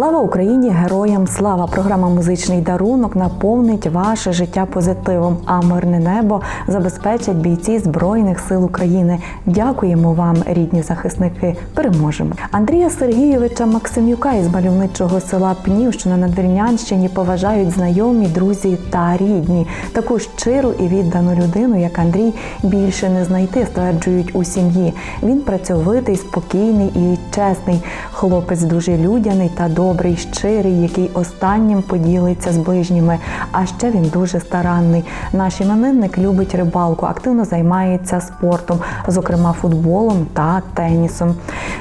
Слава Україні! Героям слава! Програма Музичний дарунок наповнить ваше життя позитивом, а мирне небо забезпечать бійці Збройних сил України. Дякуємо вам, рідні захисники. Переможемо. Андрія Сергійовича Максимюка із мальовничого села Пнів, що на Надвірнянщині поважають знайомі, друзі та рідні. Таку щиру і віддану людину, як Андрій, більше не знайти, стверджують у сім'ї. Він працьовитий, спокійний і чесний. Хлопець дуже людяний та добрий, щирий, який останнім поділиться з ближніми. А ще він дуже старанний. Наш іменинник любить рибалку, активно займається спортом, зокрема футболом та тенісом.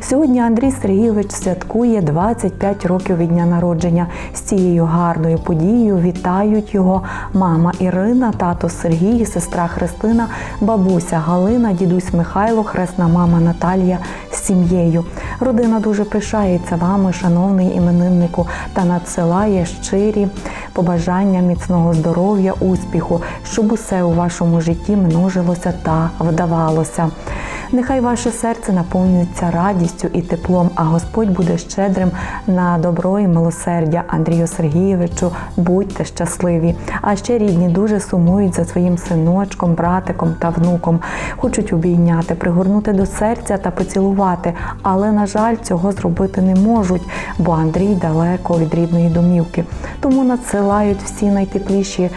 Сьогодні Андрій Сергійович святкує 25 років від дня народження. З цією гарною подією вітають його мама Ірина, тато Сергій, сестра Христина, бабуся Галина, дідусь Михайло, хресна мама Наталія з сім'єю. Родина дуже пишається вами, шановний імениннику, та надсилає щирі побажання міцного здоров'я, успіху, щоб усе у вашому житті множилося та вдавалося. Нехай ваше серце наповнюється радістю і теплом, а Господь буде щедрим на добро і милосердя. Андрію Сергійовичу, будьте щасливі. А ще рідні дуже сумують за своїм синочком, братиком та внуком. Хочуть обійняти, пригорнути до серця та поцілувати, але, на жаль, цього зробити не можуть, бо Андрій далеко від рідної домівки. Тому надсилають всі найтепліші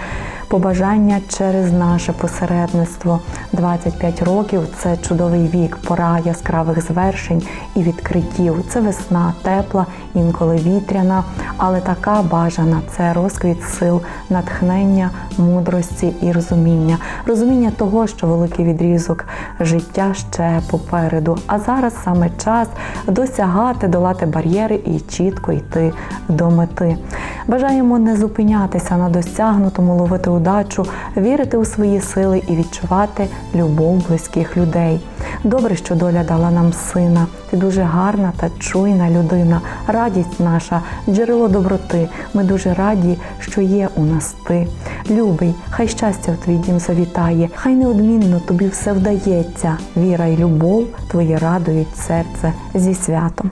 побажання через наше посередництво. 25 років це чудовий вік, пора яскравих звершень і відкриттів. Це весна, тепла, інколи вітряна, але така бажана це розквіт сил, натхнення, мудрості і розуміння. Розуміння того, що великий відрізок життя ще попереду. А зараз саме час досягати, долати бар'єри і чітко йти до мети. Бажаємо не зупинятися на досягнутому, ловити удачу, вірити у свої сили і відчувати любов близьких людей. Добре, що доля дала нам сина. Ти дуже гарна та чуйна людина, радість наша, джерело доброти. Ми дуже раді, що є у нас ти. Любий, хай щастя в твій дім завітає, хай неодмінно тобі все вдається. Віра й любов твої радують серце зі святом.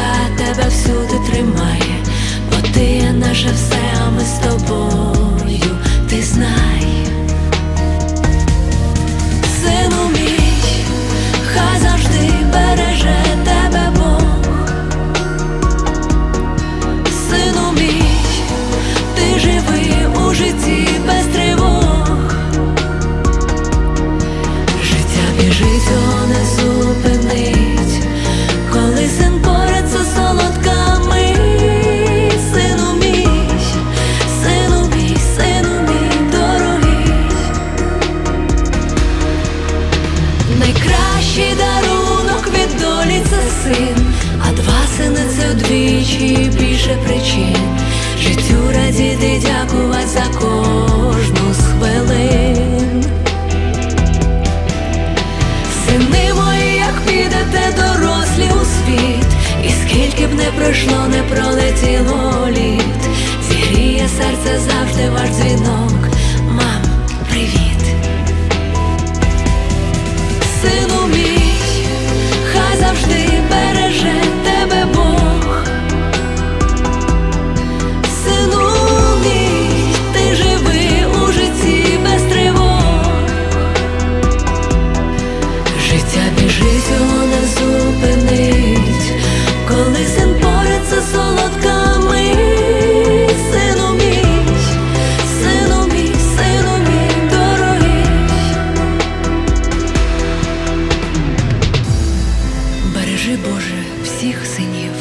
вдвічі більше причин. Життю радіти, дякувати за Боже всіх синів.